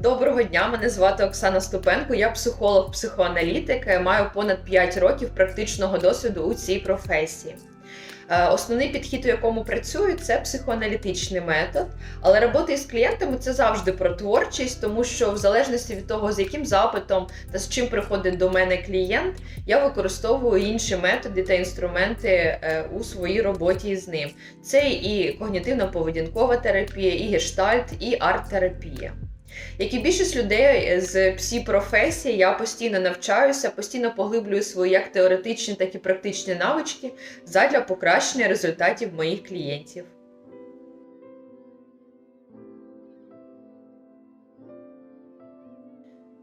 Доброго дня, мене звати Оксана Ступенко. Я психолог, психоаналітик, маю понад 5 років практичного досвіду у цій професії. Е, Основний підхід, у якому працюю, це психоаналітичний метод. Але робота із клієнтами це завжди про творчість, тому що в залежності від того, з яким запитом та з чим приходить до мене клієнт, я використовую інші методи та інструменти е, у своїй роботі з ним. Це і когнітивно-поведінкова терапія, і гештальт, і арт-терапія. Як і більшість людей з псі професії, я постійно навчаюся, постійно поглиблюю свої як теоретичні, так і практичні навички задля покращення результатів моїх клієнтів.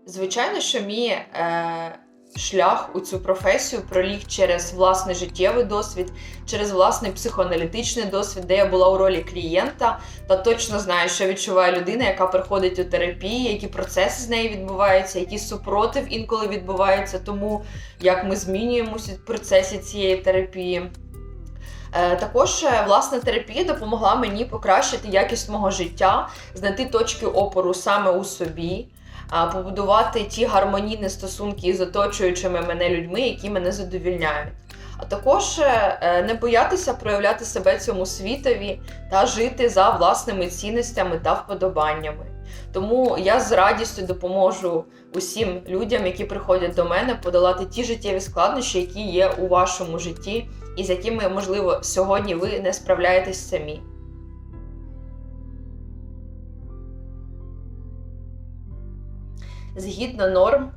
Звичайно, що мій е, шлях у цю професію проліг через власний життєвий досвід, через власний психоаналітичний досвід, де я була у ролі клієнта, та точно знаю, що відчуває людина, яка приходить у терапії, які процеси з нею відбуваються, який супротив інколи відбувається, тому як ми змінюємося в процесі цієї терапії. Е, Також е, власна терапія допомогла мені покращити якість мого життя, знайти точки опору саме у собі, побудувати ті гармонійні стосунки із оточуючими мене людьми, які мене задовільняють. А також е, е, не боятися проявляти себе цьому світові та жити за власними цінностями та вподобаннями. Тому я з радістю допоможу усім людям, які приходять до мене, подолати ті життєві складнощі, які є у вашому житті, і з якими, можливо, сьогодні ви не справляєтесь самі. Згідно норм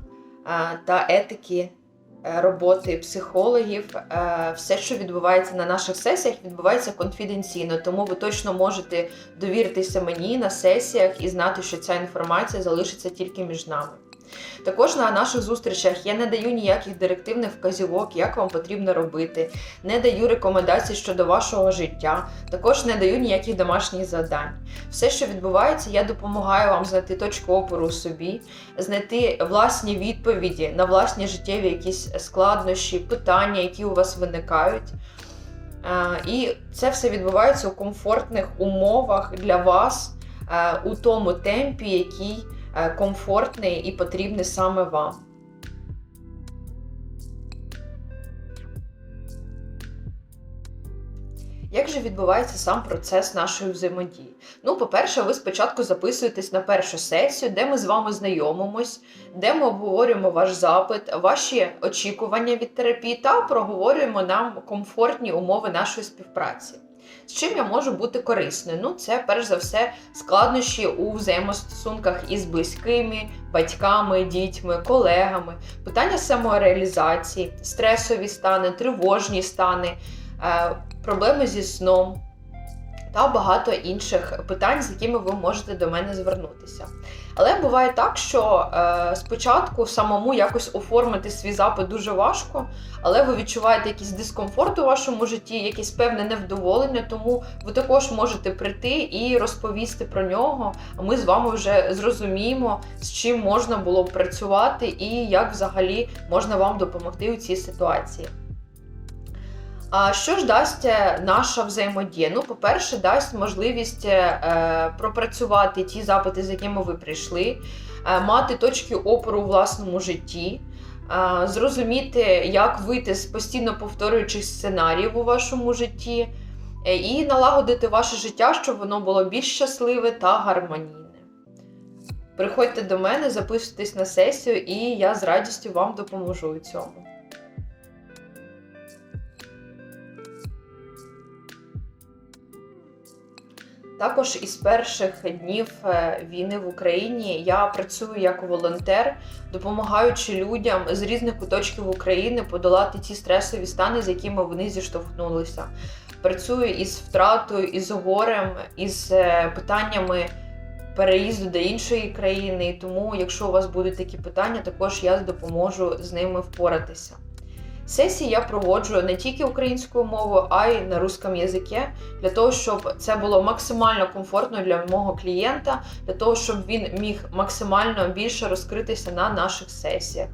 та етики е, роботи психологів, е, все, що відбувається на наших сесіях, відбувається конфіденційно, тому ви точно можете довіритися мені на сесіях і знати, що ця інформація залишиться тільки між нами. Також на наших зустрічах я не даю ніяких директивних вказівок, як вам потрібно робити, не даю рекомендацій щодо вашого життя, також не даю ніяких домашніх завдань. Все, що відбувається, я допомагаю вам знайти точку опору у собі, знайти власні відповіді на власні життєві якісь складнощі, питання, які у вас виникають. І це все відбувається у комфортних умовах для вас, у тому темпі, який комфортний і потрібний саме вам. Як же відбувається сам процес нашої взаємодії? Ну, по-перше, ви спочатку записуєтесь на першу сесію, де ми з вами знайомимось, де ми обговорюємо ваш запит, ваші очікування від терапії та проговорюємо нам комфортні умови нашої співпраці. З чим я можу бути корисною? Ну, це перш за все складнощі у взаємостосунках із близькими, батьками, дітьми, колегами, питання самореалізації, стресові стани, тривожні стани, е, проблеми зі сном та багато інших питань, з якими ви можете до мене звернутися. Але буває так, що е, спочатку самому якось оформити свій запит дуже важко, але ви відчуваєте якийсь дискомфорт у вашому житті, якесь певне невдоволення, тому ви також можете прийти і розповісти про нього. А ми з вами вже зрозуміємо, з чим можна було б працювати і як взагалі можна вам допомогти у цій ситуації. А що ж дасть е, наша взаємодія? Ну, по-перше, дасть можливість е, пропрацювати ті запити, з якими ви прийшли, е, мати точки опору у власному житті, е, зрозуміти, як вийти з постійно повторюючих сценаріїв у вашому житті, е, і налагодити ваше життя, щоб воно було більш щасливе та гармонійне. Приходьте до мене, записуйтесь на сесію, і я з радістю вам допоможу у цьому. Також із перших днів е, війни в Україні я працюю як волонтер, допомагаючи людям з різних куточків України подолати ті стресові стани, з якими вони зіштовхнулися. Працюю із втратою, із горем, із е, питаннями переїзду до іншої країни. Тому, якщо у вас будуть такі питання, також я допоможу з ними впоратися. Сесії я проводжу не тільки українською мовою, а й на русском язикі, для того, щоб це було максимально комфортно для мого клієнта, для того, щоб він міг максимально більше розкритися на наших сесіях.